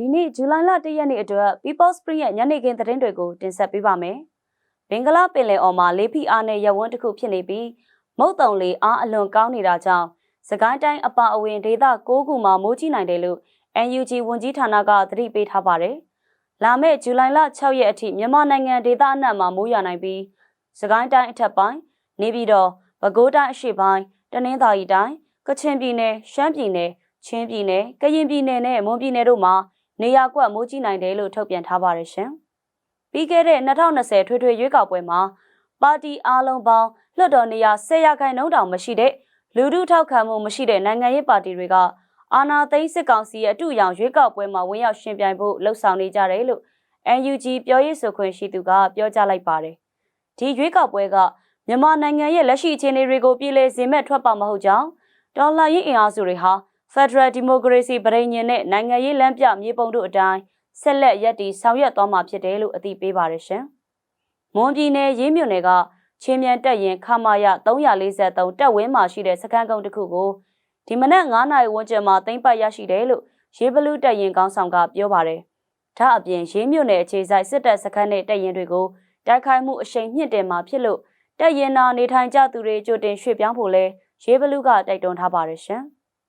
ဒီနေ့ဇူလိုင်လ၁ရက်နေ့အတွက် People Spring ရဲ့ညနေခင်းသတင်းတွေကိုတင်ဆက်ပေးပါမယ်။ဘင်္ဂလားပင်လယ်အော်မှာလေးဖီအားနဲ့ရဝန်းတစ်ခုဖြစ်နေပြီးမုတ်တုံလေးအားအလွန်ကောင်းနေတာကြောင့်စကိုင်းတိုင်းအပါအဝင်ဒေသ၉ခုမှာမိုးကြီးနိုင်တယ်လို့ NUG ဝန်ကြီးဌာနကသတိပေးထားပါတယ်။လာမယ့်ဇူလိုင်လ6ရက်အထိမြန်မာနိုင်ငံဒေသအနှံ့မှာမိုးရွာနိုင်ပြီးစကိုင်းတိုင်းအထက်ပိုင်းနေပြည်တော်ပဲခူးတိုင်းအရှေ့ပိုင်းတနင်္သာရီတိုင်းကချင်ပြည်နယ်ရှမ်းပြည်နယ်ချင်းပြည်နယ်ကရင်ပြည်နယ်နဲ့မွန်ပြည်နယ်တို့မှာ နေရာကွက်မိုးကြီးနိုင်တယ်လို့ထုတ်ပြန်ထားပါတယ်ရှင်။ပြီးခဲ့တဲ့2020ထွေထွေရွေးကောက်ပွဲမှာပါတီအားလုံးပေါင်းလွှတ်တော်နေရာ10ရာခိုင်နှုန်းတောင်မရှိတဲ့လူထုထောက်ခံမှုမရှိတဲ့နိုင်ငံရေးပါတီတွေကအာဏာသိမ်းစစ်ကောင်စီရဲ့အတူရောင်ရွေးကောက်ပွဲမှာဝင်ရောက်ရှင်ပြိုင်ဖို့လှုံ့ဆော်နေကြတယ်လို့ NUG ပြောရေးဆိုခွင့်ရှိသူကပြောကြားလိုက်ပါတယ်။ဒီရွေးကောက်ပွဲကမြန်မာနိုင်ငံရဲ့လက်ရှိအခြေအနေတွေကိုပြည်လည်စေမဲ့ထွက်ပေါက်မဟုတ်ကြောင်းဒေါ်လာရင်းအင်အားစုတွေဟာ Federal Democracy ပြည်ညင်နဲ့နိုင်ငံရေးလမ်းပြမြေပုံတို့အတိုင်းဆက်လက်ရပ်တည်ဆောင်ရွက်သွားမှာဖြစ်တယ်လို့အသိပေးပါတယ်ရှင်။မွန်ပြည်နယ်ရေးမြို့နယ်ကချင်းမြန်တက်ရင်ခမာယ343တက်ဝင်းမှာရှိတဲ့စခန်းကုန်းတစ်ခုကိုဒီမနက်9နာရီဝန်းကျင်မှာသိမ်းပိုက်ရရှိတယ်လို့ရေးဘလူးတက်ရင်ကောင်းဆောင်ကပြောပါတယ်။ဒါအပြင်ရေးမြို့နယ်အခြေစိုက်စစ်တပ်စခန်းနဲ့တက်ရင်တွေကိုတိုက်ခိုက်မှုအရှိန်မြင့်တင်မှာဖြစ်လို့တက်ရင်နာနေထိုင်ကြသူတွေကြိုတင်ရွှေ့ပြောင်းဖို့လဲရေးဘလူးကတိုက်တွန်းထားပါတယ်ရှင်။